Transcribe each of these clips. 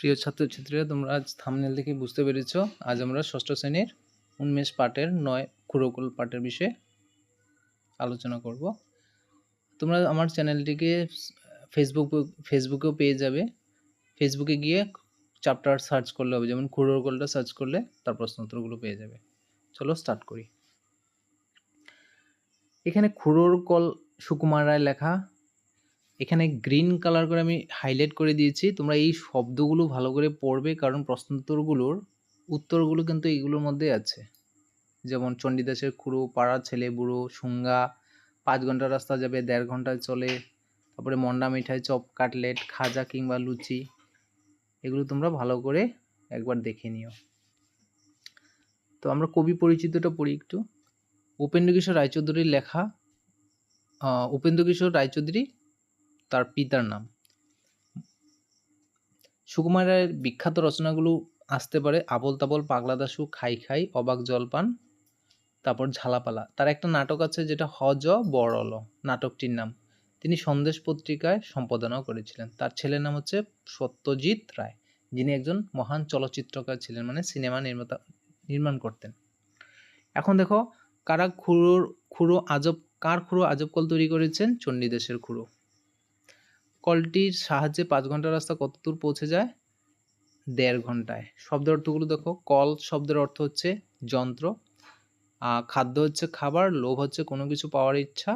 প্রিয় ছাত্রছাত্রীরা, তোমরা আজ থামনেল থেকে বুঝতে পেরেছ। আজ আমরা ষষ্ঠ শ্রেণির উন্মেষ পাঠের নয় খুরকুল পাঠের বিষয়ে আলোচনা করব। তোমরা আমার চ্যানেলটিকে ফেসবুক ফেসবুকেও পেয়ে যাবে। ফেসবুকে গিয়ে চ্যাপ্টার সার্চ করলে হবে, যেমন খুরকুলটা সার্চ করলে তার প্রশ্ন উত্তরগুলো পেয়ে যাবে। চলো স্টার্ট করি। এখানে খুরোর কল সুকুমার রায় লেখা এখানে গ্রিন কালার করে আমি হাইলাইট করে দিয়েছি। তোমরা এই শব্দগুলো ভালো করে পড়বে, কারণ প্রশ্নোত্তরগুলোর উত্তরগুলো কিন্তু এইগুলোর মধ্যে আছে। যেমন চণ্ডীদাসের খুঁড়ো পাড়া ছেলে, বুড়ো সুঙ্গা পাঁচ ঘণ্টা রাস্তা যাবে, দেড় ঘন্টায় চলে, তারপরে মন্ডা মিঠাই, চপ, কাটলেট, খাজা কিংবা লুচি, এগুলো তোমরা ভালো করে একবার দেখে নিও। তো আমরা কবি পরিচিতটা পড়ি একটু। উপেন্দ্র কিশোর রায়চৌধুরীর লেখা উপেন্দ্র কিশোর রায়চৌধুরী তার পিতার নাম। সুকুমার রায়ের বিখ্যাত রচনাগুলো আসতে পারে আবল তাবল পাগলা দাসু খাই খাই, অবাক জলপান, তারপর ঝালাপালা। তার একটা নাটক আছে যেটা হজ বড়ল নাটকটির নাম। তিনি সন্দেশ পত্রিকায় সম্পাদনাও করেছিলেন। তার ছেলের নাম হচ্ছে সত্যজিৎ রায়। যিনি একজন মহান চলচ্চিত্রকার ছিলেন মানে সিনেমা নির্মাতা, নির্মাণ করতেন। এখন দেখো, কারা খুঁড়োর খুঁড়ো আজব, কার খুঁড়ো আজব কল তৈরি করেছেন? চণ্ডীদেশের খুঁড়ো কলটির সাহায্যে পাঁচ ঘণ্টা রাস্তা কত দূর পৌঁছে যায়? দেড় ঘন্টায়। শব্দের অর্থগুলো দেখো। কল শব্দের অর্থ হচ্ছে যন্ত্র। খাদ্য হচ্ছে খাবার, লোভ হচ্ছে কোনো কিছু পাওয়ার ইচ্ছা।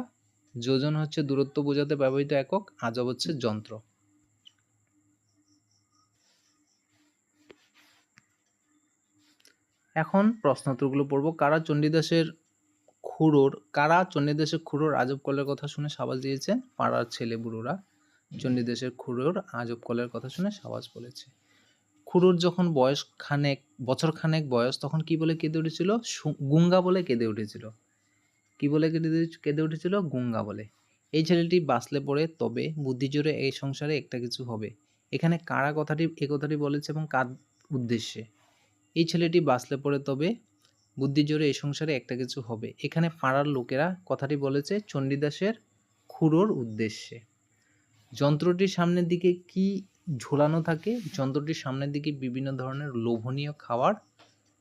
যোজন হচ্ছে দূরত্ব বোঝাতে ব্যবহৃত একক, আজব হচ্ছে যন্ত্র। এখন প্রশ্নোত্তরগুলো পড়ব। কারা চণ্ডীদাসের খুড়োর, কারা চণ্ডীদাসের খুঁড়োর আজব কলের কথা শুনে সাবাস দিয়েছেন? পাড়ার ছেলে বুড়োরা। চণ্ডীদেশের খুড়োর আজব কলের কথা শুনে সাবাস বলেছে। খুড়োর যখন বয়স খানেক, বছর খানেক বয়স, তখন কি বলে কেঁদে উঠেছিল? গুঙ্গা বলে কেঁদে উঠেছিল। কি বলে কেঁদে কেঁদে উঠেছিল? গুঙ্গা বলে। এই ছেলেটি বাঁচলে পড়ে তবে বুদ্ধি জোরে এই সংসারে একটা কিছু হবে। এখানে কারা কথাটি, এ কথাটি বলেছে এবং কার উদ্দেশ্যে? এই ছেলেটি বাঁচলে পড়ে তবে বুদ্ধি জোরে এই সংসারে একটা কিছু হবে। এখানে পাড়ার লোকেরা কথাটি বলেছে চণ্ডীদাসের খুড়োর উদ্দেশ্যে। যন্ত্রটির সামনের দিকে কি ঝোলানো থাকে? যন্ত্রটির সামনের দিকে বিভিন্ন ধরনের লোভনীয় খাবার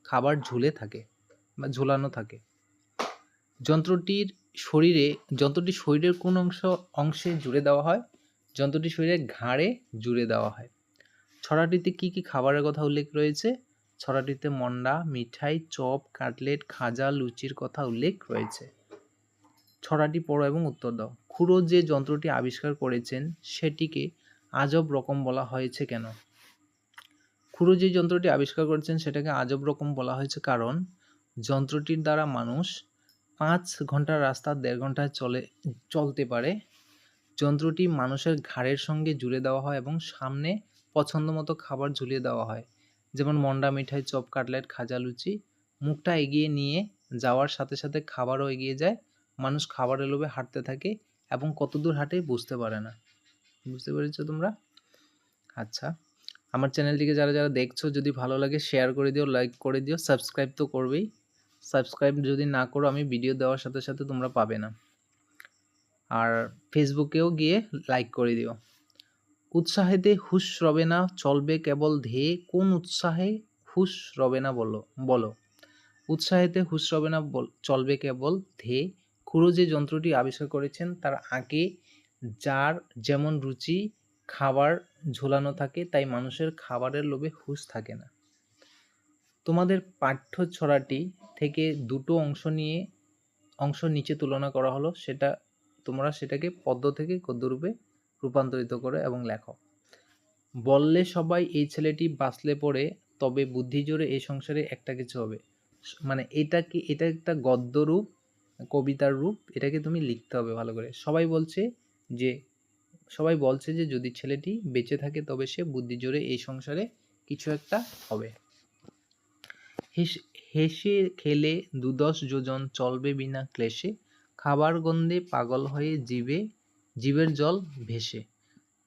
খাবার ঝুলে থাকে বা ঝোলানো থাকে। যন্ত্রটির শরীরে, যন্ত্রটির শরীরের কোন অংশ, অংশে জুড়ে দেওয়া হয়? যন্ত্রটি শরীরে ঘাড়ে জুড়ে দেওয়া হয়। ছড়াটিতে কি কি খাবারের কথা উল্লেখ রয়েছে? ছড়াটিতে মন্ডা, মিঠাই, চপ, কাটলেট, খাজা, লুচির কথা উল্লেখ রয়েছে। ছড়াটি পড়ো এবং উত্তর দাও। খুড়ো যে যন্ত্রটি আবিষ্কার করেছেন, সেটিকে আজব রকম বলা হয়েছে কেন? খুড়ো যে যন্ত্রটি আবিষ্কার করেছেন, সেটাকে আজব রকম বলা হয়েছে কারণ, যন্ত্রটির দ্বারা মানুষ পাঁচ ঘণ্টার রাস্তা দেড় ঘন্টায় চলে, চলতে পারে। যন্ত্রটি মানুষের ঘাড়ের সঙ্গে জুড়ে দেওয়া হয় এবং সামনে পছন্দ মতো খাবার ঝুলিয়ে দেওয়া হয়। যেমন মন্ডা মিঠাই, চপ, কাটলেট, খাজা লুচি। মুখটা এগিয়ে নিয়ে যাওয়ার সাথে সাথে খাবারও এগিয়ে যায়। মানুষ খাবারের লোভে হাঁটতে থাকে। এবং কতদূর হাঁটে বুঝতে পারে না। বুঝতে পেরেছ তোমরা? আচ্ছা আমার চ্যানেলটিকে যারা যারা দেখছ, যদি ভালো লাগে শেয়ার করে দিও লাইক করে দিও সাবস্ক্রাইব তো করবেই। সাবস্ক্রাইব যদি না করো, আমি ভিডিও দেওয়ার সাথে সাথে তোমরা পাবে না। আর ফেসবুকেও গিয়ে লাইক করে দিও। উৎসাহেতে হুশ রবে না, চলবে কেবল ধেয়ে। কোন উৎসাহে হুশ রবে না বলো বলো। উৎসাহেতে হুশ রবে না চলবে কেবল ধেয়ে। খুড়ো যে যন্ত্রটি আবিষ্কার করেছেন, তার আগে যার যেমন রুচি খাবার ঝোলানো থাকে, তাই মানুষের খাবারের লোভে হুঁশ থাকে না। তোমাদের পাঠ্য ছড়াটি থেকে দুটো অংশ নিয়ে, অংশ নিচে তুলনা করা হলো, সেটা তোমরা সেটাকে পদ্ম থেকে গদ্যরূপে রূপান্তরিত করো এবং লেখো। বললে সবাই এই ছেলেটি বাঁচলে পড়ে তবে বুদ্ধি জোরে এই সংসারে একটা কিছু হবে। মানে এটা কি, এটা একটা গদ্যরূপ? কবিতার রূপ এটাকে তুমি লিখতে হবে ভালো করে। সবাই বলছে যে, সবাই বলছে যে যদি ছেলেটি বেঁচে থাকে তবে সে বুদ্ধি জোরে এই সংসারে কিছু একটা হবে। হেসে খেলে দুদশ যোজন চলবে বিনা ক্লেশে, খাবার গন্ধে পাগল হয়ে জীবে, জীবের জল ভেসে।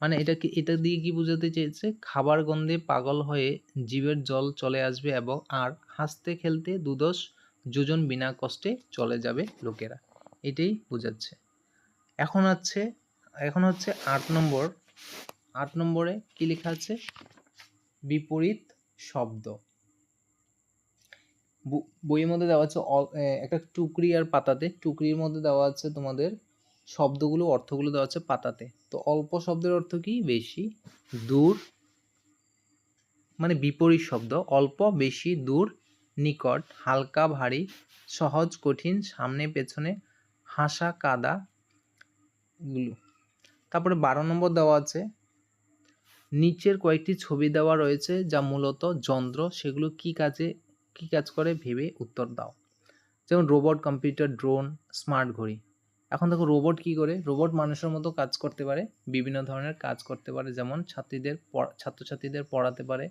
মানে এটা কি, এটা দিয়ে কি বোঝাতে চেয়েছে? খাবার গন্ধে পাগল হয়ে জীবের জল চলে আসবে এবং আর হাসতে খেলতে দুদশ যোজন বিনা কষ্টে চলে যাবে লোকেরা। এটাই বোঝাচ্ছে। এখন হচ্ছে এখন হচ্ছে আট নম্বর। আট নম্বরে কি লেখা আছে? বিপরীত শব্দ। বইয়ের মধ্যে দেওয়া আছে একটা টুকরি আর পাতাতে। টুকরির মধ্যে দেওয়া আছে তোমাদের শব্দগুলো, অর্থগুলো দেওয়া আছে পাতাতে। তো অল্প শব্দের অর্থ কি? বেশি, দূর মানে বিপরীত শব্দ। অল্প, বেশি, দূর নিকট হালকা, ভারী, সহজ, কঠিন, সামনে, পেছনে, হাসা, কাদা গুলো। তারপরে বারো নম্বর দেওয়া আছে, নিচের কয়েকটি ছবি দেওয়া রয়েছে যা মূলত যন্ত্র। সেগুলো কি কাজে, কি কাজ করে ভেবে উত্তর দাও। যেমন রোবট কম্পিউটার ড্রোন স্মার্ট ঘড়ি। এখন দেখো রোবট কি করে? রোবট মানুষের মতো কাজ করতে পারে, বিভিন্ন ধরনের কাজ করতে পারে। যেমন ছাত্রীদের ছাত্রছাত্রীদের পড়াতে পারে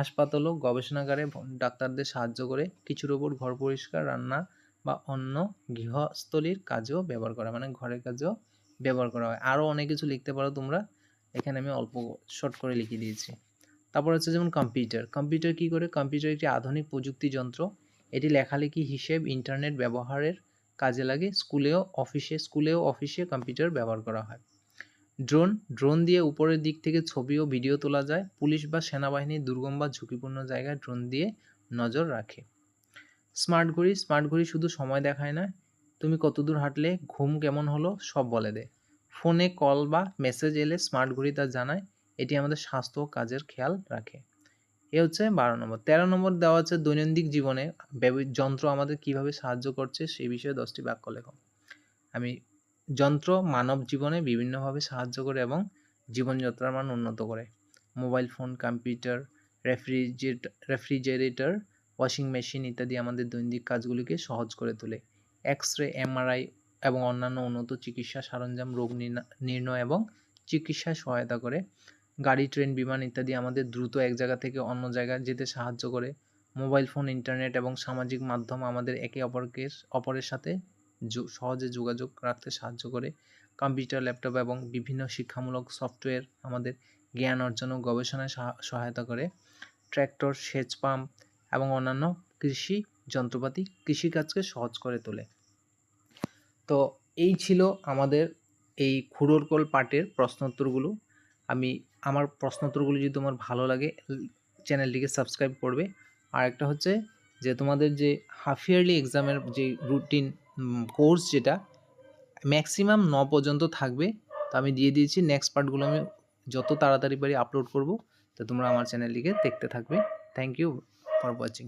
হাসপাতাল ও গবেষণাগারে ডাক্তারদের সাহায্য করে কিছু রোবট ঘর পরিষ্কার রান্না বা অন্য গৃহস্থলীর কাজেও ব্যবহার করা মানে ঘরের কাজেও ব্যবহার করা হয়। আরও অনেক কিছু লিখতে পারো তোমরা। এখানে আমি অল্প শর্ট করে লিখে দিয়েছি। তারপর হচ্ছে যেমন কম্পিউটার কম্পিউটার কি করে? কম্পিউটার একটি আধুনিক প্রযুক্তি যন্ত্র। এটি লেখালেখি হিসেব ইন্টারনেট ব্যবহারের কাজে লাগে। স্কুলেও অফিসে স্কুলেও অফিসে কম্পিউটার ব্যবহার করা হয়। ড্রোন ড্রোন দিয়ে উপরের দিক থেকে ছবি ও ভিডিও তোলা যায়। পুলিশ বা সেনাবাহিনী দুর্গম বা ঝুঁকিপূর্ণ জায়গায় ড্রোন দিয়ে নজর রাখে। স্মার্ট ঘড়ি স্মার্ট ঘড়ি শুধু সময় দেখায় না। তুমি কতদূর হাঁটলে, ঘুম কেমন হলো, সব বলে দেয়। ফোনে কল বা মেসেজ এলে স্মার্ট ঘড়ি তা জানায়। এটি আমাদের স্বাস্থ্য ও কাজের খেয়াল রাখে। এ হচ্ছে বারো নম্বর। তেরো নম্বর দেওয়া আছে দৈনন্দিন জীবনে যন্ত্র আমাদের কীভাবে সাহায্য করছে সেই বিষয়ে দশটি বাক্য লেখো। আমি যন্ত্র মানব জীবনে বিভিন্নভাবে সাহায্য করে এবং জীবনযাত্রার মান উন্নত করে। Mobile phone, computer refrigerator refrigerator, washing machine ইত্যাদি আমাদের দৈনিক কাজগুলিকে সহজ করে তোলে। এক্স রে এমআরআই এবং অন্যান্য উন্নত চিকিৎসা সরঞ্জাম রোগ নির্ণা- নির্ণয় এবং চিকিৎসায় সহায়তা করে। গাড়ি, ট্রেন, বিমান ইত্যাদি আমাদের দ্রুত এক জায়গা থেকে অন্য জায়গায় যেতে সাহায্য করে। মোবাইল ফোন, ইন্টারনেট এবং সামাজিক মাধ্যম আমাদের একে অপরকে অপরের সাথে সহজে যোগাযোগ রাখতে সাহায্য করে। কম্পিউটার, ল্যাপটপ এবং বিভিন্ন শিক্ষামূলক সফটওয়্যার আমাদের জ্ঞান অর্জন ও গবেষণায় সাহা- সহায়তা করে। ট্র্যাক্টর, সেচ পাম্প এবং অন্যান্য কৃষি যন্ত্রপাতি কৃষিকাজকে সহজ করে তোলে। তো এই ছিল আমাদের এই ক্ষুরোরকোল পাঠের প্রশ্নোত্তরগুলো। আমি, আমার প্রশ্নোত্তরগুলো যদি তোমার ভালো লাগে চ্যানেলটিকে সাবস্ক্রাইব করবে। আর একটা হচ্ছে যে তোমাদের যে হাফ ইয়ারলি এক্সামের যে রুটিন কোর্স যেটা ম্যাক্সিমাম ন পর্যন্ত থাকবে। তো আমি দিয়ে দিয়েছি নেক্সট পার্টগুলো আমি যত তাড়াতাড়ি পারি আপলোড করব, তো তোমরা আমার চ্যানেলটিকে দেখতে থাকবে। Thank you for watching